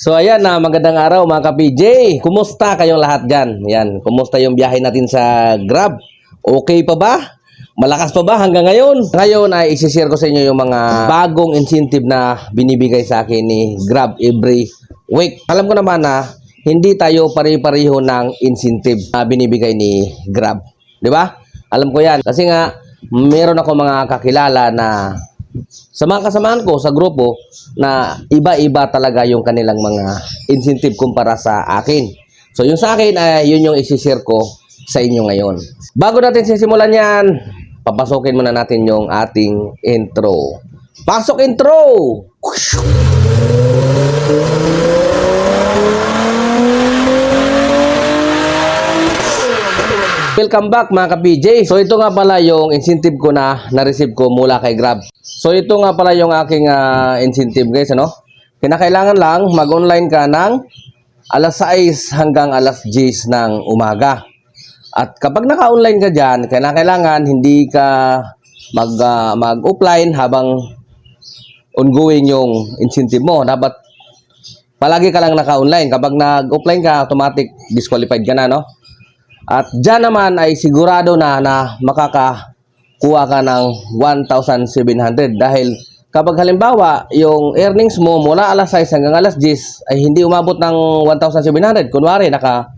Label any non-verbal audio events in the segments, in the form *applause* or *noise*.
So ayan na, magandang araw mga ka-PJ. Kumusta kayong lahat dyan? Yan, kumusta yung biyahe natin sa Grab? Okay pa ba? Malakas pa ba hanggang ngayon? Ngayon ay isi-share ko sa inyo yung mga bagong incentive na binibigay sa akin ni Grab every week. Alam ko naman na hindi tayo pare-pareho ng incentive na binibigay ni Grab. 'Di ba? Alam ko 'yan kasi nga meron ako mga kakilala na sa mga kasamaan ko sa grupo na iba-iba talaga yung kanilang mga incentive kumpara sa akin. So yung sa akin ay yun yung isi-share ko sa inyo ngayon. Bago natin sisimulan yan, papasokin muna natin yung ating intro. Pasok intro! Welcome back mga ka-PJ. So ito nga pala yung incentive ko na na-receive ko mula kay Grab. So ito nga pala yung aking ah, incentive guys, ano? Kinakailangan lang mag-online ka ng alas 6 hanggang alas 10 ng umaga. At kapag naka-online ka dyan, kailangan hindi ka mag, ah, mag-offline habang ongoing yung incentive mo. Dapat palagi ka lang naka-online. Kapag nag-offline ka, automatic disqualified ka na, no? At dyan naman ay sigurado na na makakakuha ka ng 1,700 dahil kapag halimbawa yung earnings mo mula alas 6 hanggang alas 10 ay hindi umabot ng 1,700. Kunwari naka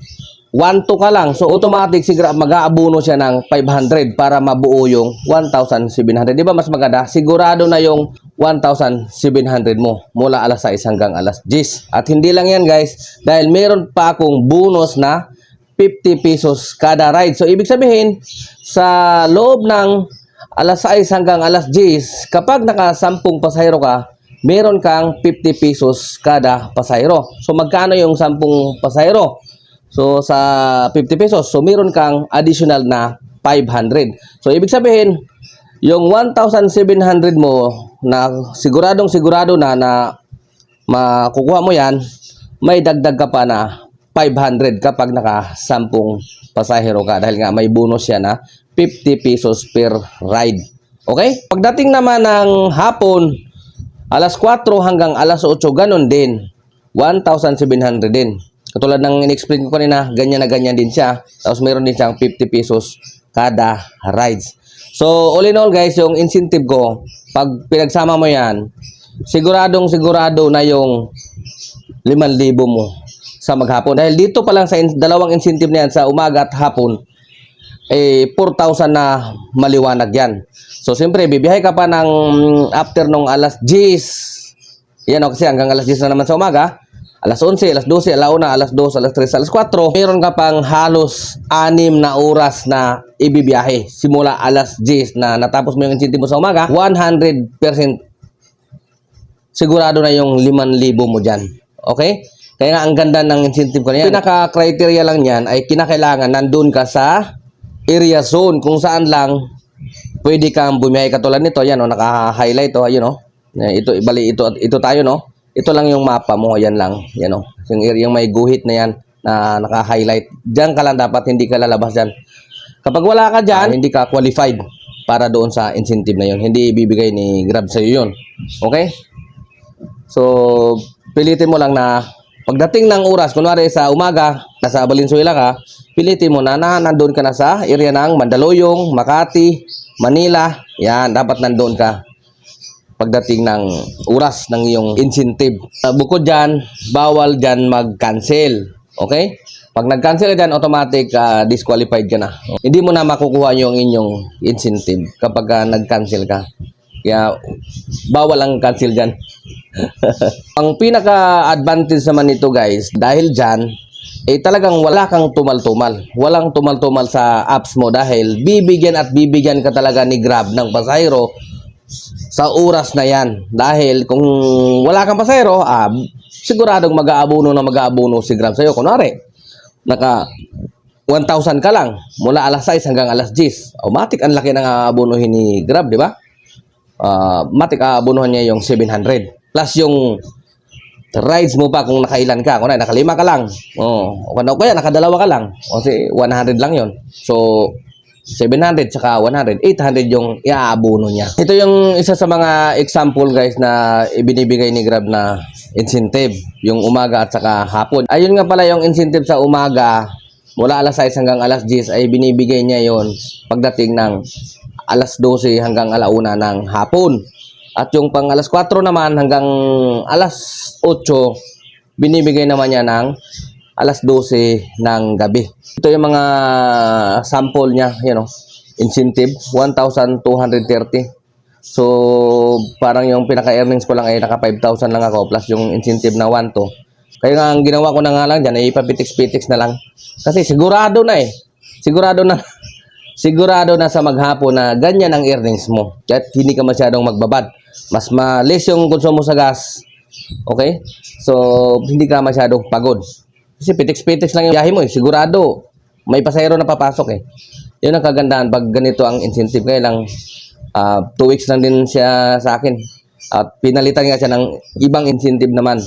1 to ka lang. So automatic siguro mag-aabono siya ng 500 para mabuo yung 1,700. Di ba mas maganda? Sigurado na yung 1,700 mo mula alas 6 hanggang alas 10. At hindi lang yan guys dahil meron pa akong bonus na 50 pesos kada ride. So, ibig sabihin, sa loob ng alas 6 hanggang alas 10, kapag naka 10 pasahero ka, meron kang 50 pesos kada pasahero. So, magkano yung 10 pasahero? So, sa 50 pesos, so meron kang additional na 500. So, ibig sabihin, yung 1,700 mo na siguradong sigurado na na makukuha mo yan, may dagdag ka pa na 500 kapag naka 10 pasahero ka dahil nga may bonus yan na 50 pesos per ride. Okay? Pagdating naman ng hapon, alas 4 hanggang alas 8, ganun din. 1,700 din. Katulad ng in-explain ko kanina, ganyan na ganyan din siya. Tapos meron din siyang 50 pesos kada rides. So, all in all guys, yung incentive ko, pag pinagsama mo yan, siguradong sigurado na yung 5,000 mo sa maghapon. Dahil dito pa lang sa in- dalawang incentive na yan sa umaga at hapon, eh 4,000 na maliwanag yan. So siyempre, bibiyahe ka pa ng after nung alas 10. Yan o, kasi hanggang alas 10 na naman sa umaga. Alas 11, alas 12, alas 1, alas 2, alas 3, alas 4. Meron ka pang halos 6 na oras na ibibiyahe. Simula alas 10 na natapos mo yung incentive mo sa umaga, 100% sigurado na yung 5,000 mo dyan. Okay? Kaya nga ang ganda ng incentive ko na yan. Pinaka-criteria lang yan ay kinakailangan nandun ka sa area zone kung saan lang pwede kang bumiyahe katulad nito. Yan o, naka-highlight o. Ayun o. Eh, Ito, bali, ito, ito tayo no. Ito lang yung mapa mo. Yan lang. Yan o. Yung yung may guhit na yan na naka-highlight. Diyan ka lang dapat, hindi ka lalabas dyan. Kapag wala ka dyan, hindi ka qualified para doon sa incentive na yun. Hindi ibibigay ni Grab sa'yo yun. Okay? So, pilitin mo lang na pagdating ng oras, kunwari sa umaga, nasa Valenzuela ka, pilitin mo na na nandun ka na sa area ng Mandaluyong, Makati, Manila. Yan, dapat nandun ka pagdating ng oras ng iyong incentive. Uh, bukod dyan, bawal dyan mag-cancel. Okay? Pag nag-cancel ka dyan, automatic ah, disqualified ka na. Hindi mo na makukuha yung inyong incentive kapag ah, nag-cancel ka. Kaya, bawal ang cancel dyan. *laughs* ang pinaka-advantage naman nito guys, dahil dyan, eh talagang wala kang tumal-tumal. Walang tumal-tumal sa apps mo dahil bibigyan at bibigyan ka talaga ni Grab ng pasahero sa oras na yan. Dahil kung wala kang pasahero, ah, siguradong mag-aabono na mag-aabono si Grab sa'yo. Kunwari, naka 1,000 ka lang mula alas 6 hanggang alas 10. Automatic ang laki ng aabonohin ni Grab, di ba? Uh, matik aabunuhan niya yung 700 plus yung rides mo pa kung nakailan ka. Kung na, nakalima ka lang. Oh, o kaya nakadalawa ka lang. Kasi 100 lang yon so 700 saka 100, 800 yung iaabono niya. Ito yung isa sa mga example guys na ibinibigay ni Grab na incentive, yung umaga at saka hapon. Ayun nga pala yung incentive sa umaga, mula alas 6 hanggang alas 10 ay binibigay niya yon pagdating ng alas 12 hanggang alauna ng hapon. At yung pang alas 4 naman hanggang alas 8, binibigay naman niya ng alas 12 ng gabi. Ito yung mga sample niya, you know, incentive, 1,230. So, parang yung pinaka-earnings ko lang ay naka 5,000 lang ako plus yung incentive na 1 to. Kaya nga ang ginawa ko na nga lang dyan ay ipapitiks-pitiks na lang. Kasi sigurado na eh. Sigurado na. *laughs* sigurado na sa maghapon na ganyan ang earnings mo. At hindi ka masyadong magbabad. Mas ma-less yung konsumo sa gas. Okay? So, hindi ka masyadong pagod. Kasi pitiks-pitiks lang yung biyahe mo eh. Sigurado. May pasahero na papasok eh. Yun ang kagandahan pag ganito ang incentive. Kaya lang, ah, two weeks lang din siya sa akin. At pinalitan nga siya ng ibang incentive naman.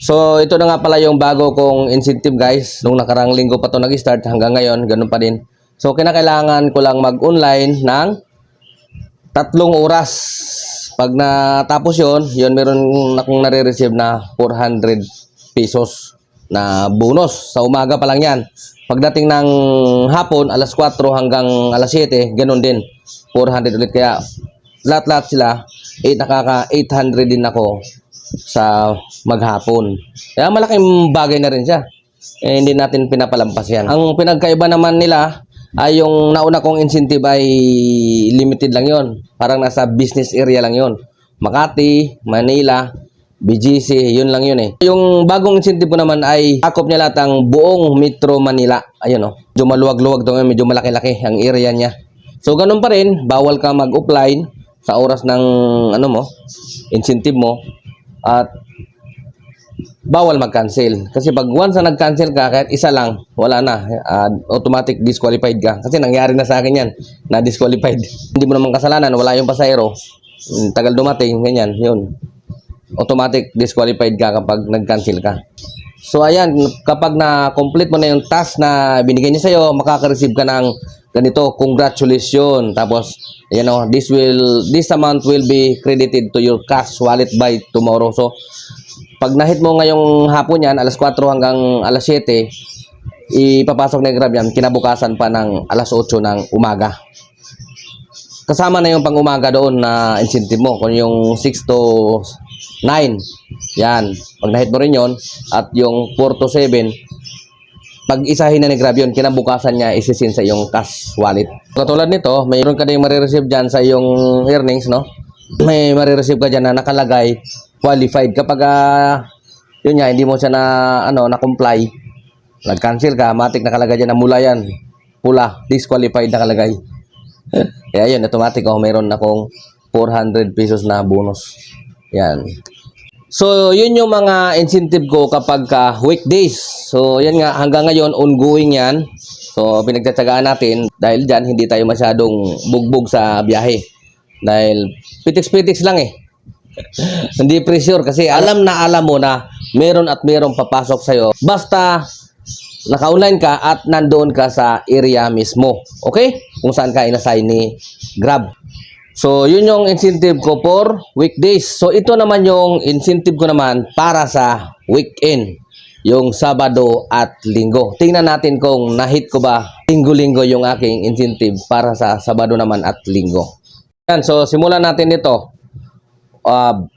So, ito na nga pala yung bago kong incentive guys. Nung nakarang linggo pa to nag-start hanggang ngayon, ganun pa din. So, kinakailangan ko lang mag-online ng tatlong oras. Pag natapos yon, yon meron akong nare-receive na 400 pesos na bonus. Sa umaga pa lang yan. Pagdating ng hapon, alas 4 hanggang alas 7, ganun din. 400 ulit. Kaya lahat-lahat sila, 8 nakaka 800 din ako sa maghapon. Kaya malaking bagay na rin siya. Eh, hindi natin pinapalampas yan. Ang pinagkaiba naman nila ay yung nauna kong incentive ay limited lang yon. Parang nasa business area lang yon. Makati, Manila, BGC, yun lang yun eh. Yung bagong incentive ko naman ay akop niya lahat ang buong Metro Manila. Ayun oh. Medyo maluwag-luwag ngayon, medyo malaki-laki ang area niya. So ganun pa rin, bawal ka mag-offline sa oras ng ano mo, incentive mo at bawal mag-cancel. Kasi pag once na nag-cancel ka, kahit isa lang, wala na. Ah, automatic disqualified ka. Kasi nangyari na sa akin yan, na disqualified. *laughs* Hindi mo naman kasalanan, wala yung pasahero. Mm, Tagal dumating, ganyan, yun. Automatic disqualified ka kapag nag-cancel ka. So ayan, kapag na-complete mo na yung task na binigay niya sa'yo, makaka-receive ka ng ganito, congratulations. Tapos, you know, this will, this amount will be credited to your cash wallet by tomorrow. So, pag nahit mo ngayong hapon yan, alas 4 hanggang alas 7, ipapasok na yung Grab yan, kinabukasan pa ng alas 8 ng umaga. Kasama na yung pang umaga doon na incentive mo. Kung yung 6 to 9, yan. Pag nahit mo rin yon at yung 4 to 7, pag isahin na ni Grab yun, kinabukasan niya isisin sa iyong cash wallet. Katulad nito, mayroon ka din marireceive dyan sa iyong earnings, no? May marireceive ka dyan na nakalagay qualified. Kapag, ah, yun nga, hindi mo siya na, ano, na-comply, nag-cancel ka, matik nakalagay dyan na mula yan. Pula, disqualified nakalagay. *laughs* Kaya yun, automatic, oh, mayroon akong 400 pesos na bonus. Yan. So, yun yung mga incentive ko kapag ka weekdays. So, yan nga, hanggang ngayon, ongoing yan. So, pinagtatsagaan natin dahil dyan, hindi tayo masyadong bugbog sa biyahe. Dahil pitiks-pitiks lang eh. *laughs* hindi pressure kasi alam na alam mo na meron at meron papasok sa'yo. Basta naka-online ka at nandoon ka sa area mismo. Okay? Kung saan ka inassign ni Grab. So, yun yung incentive ko for weekdays. So, ito naman yung incentive ko naman para sa weekend. Yung Sabado at Linggo. Tingnan natin kung nahit ko ba linggo-linggo yung aking incentive para sa Sabado naman at Linggo. Yan, so simulan natin dito. Uh,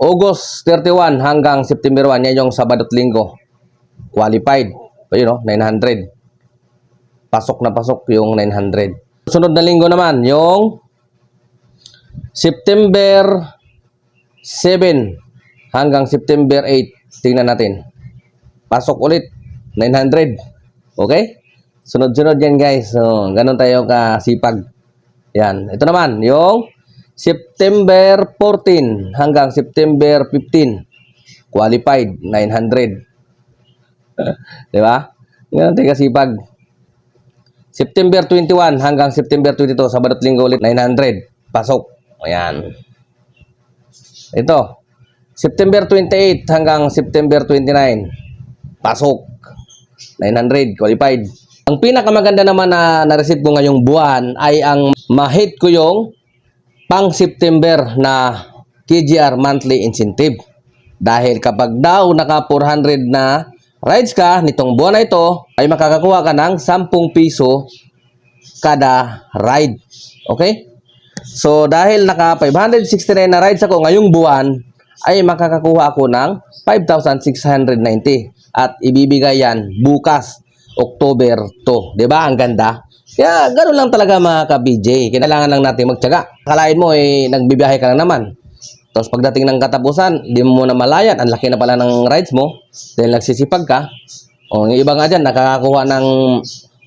August 31 hanggang September 1, yan yung Sabado at Linggo. Qualified. Yun, no? 900. Pasok na pasok yung 900. Sunod na linggo naman, yung September 7 hanggang September 8. Tingnan natin. Pasok ulit. 900. Okay? Sunod-sunod yan guys. So, ganun tayo kasipag. Yan. Ito naman, yung September 14 hanggang September 15. Qualified. 900. *laughs* Di ba? Ganun tayo kasipag. September 21 hanggang September 22, Sabado at Linggo ulit, 900. Pasok. Ayan. Ito. September 28 hanggang September 29. Pasok. 900. Qualified. Ang pinakamaganda naman na na-receive ko ngayong buwan ay ang ma-hit ko yung pang September na KGR monthly incentive. Dahil kapag daw naka 400 na rides ka nitong buwan na ito, ay makakakuha ka ng 10 piso kada ride. Okay? So dahil naka 569 na rides ako ngayong buwan, ay makakakuha ako ng 5,690 at ibibigay yan bukas October 2. 'Di ba? Ang ganda. Kaya ganoon lang talaga mga ka-BJ. Kailangan lang natin magtiyaga. Kalain mo eh nagbibiyahe ka lang naman. Tapos pagdating ng katapusan, di mo na malayan. Ang laki na pala ng rides mo. Dahil nagsisipag ka. O, yung iba nga dyan, nakakakuha ng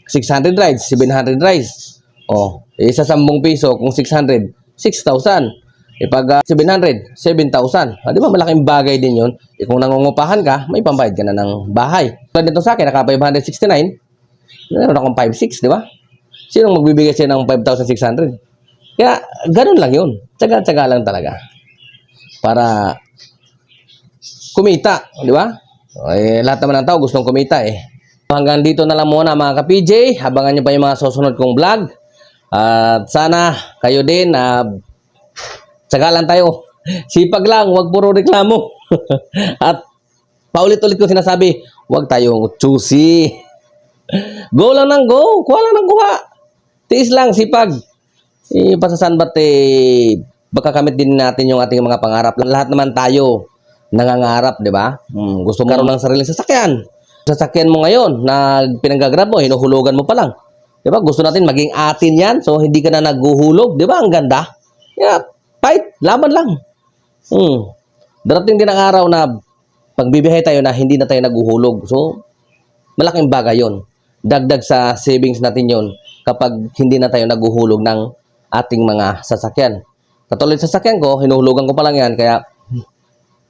600 rides, 700 rides. O, isa 10 piso, kung 600, 6,000. E pag ah, 700, 7,000. Ah, di ba malaking bagay din yun? E kung nangungupahan ka, may pambayad ka na ng bahay. Tulad nito sa akin, naka 569. Meron akong 5,600, di ba? Sinong magbibigay siya ng 5,600? Kaya, ganun lang yun. Tsaga-tsaga lang talaga. Para kumita, di ba? Eh, lahat naman ng tao gustong kumita eh. Hanggang dito na lang muna mga ka-PJ. Abangan nyo pa yung mga susunod kong vlog. At sana kayo din na tsaga lang tayo. Sipag lang, wag puro reklamo. *laughs* At paulit-ulit ko sinasabi, wag tayong choosy. Go lang ng go. Kuha lang ng kuha. Tiis lang, sipag. Eh, pasasan ba't eh, baka kamit din natin yung ating mga pangarap. Lahat naman tayo nangangarap, di ba? Hmm, gusto mo karoon ng sariling sasakyan. Sasakyan mo ngayon na pinanggagrab mo, hinuhulugan mo pa lang. Di ba? Gusto natin maging atin yan, so hindi ka na naghuhulog. Di ba? Ang ganda. Yeah, fight. Laban lang. Hmm. Darating din ang araw na pagbibiyahe tayo na hindi na tayo naghuhulog. So, malaking bagay yon. Dagdag sa savings natin yon kapag hindi na tayo naghuhulog ng ating mga sasakyan. Katulad sa sasakyan ko, hinuhulugan ko pa lang yan, kaya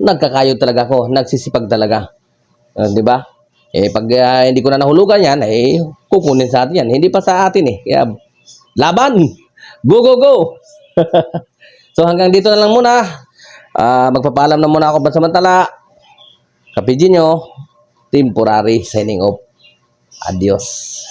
nagkakayod talaga ako, nagsisipag talaga. Ah, di ba? Eh, pag ah, hindi ko na nahulugan yan, eh, kukunin sa atin yan. Hindi pa sa atin eh. Kaya, laban! Go, go, go! *laughs* so, hanggang dito na lang muna. Ah, magpapaalam na muna ako pansamantala. Kapidin nyo, temporary signing off. Adios.